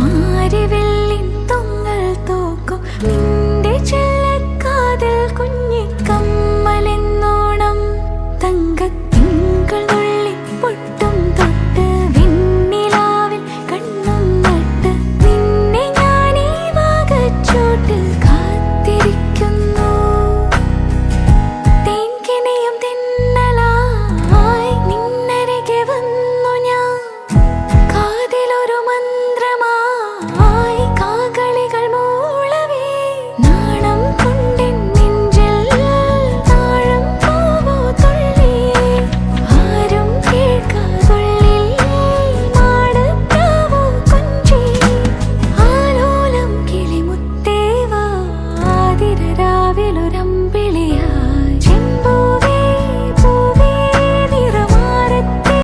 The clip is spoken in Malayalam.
മാരിവെള്ളിൻ തൊങ്ങൽ തോക്കും. നിന്റെ ചെല്ലക്കാതിൽ കുഞ്ഞിക്കമ്മലെന്നോണം. തങ്കത്തിങ്കൾ പൊട്ടി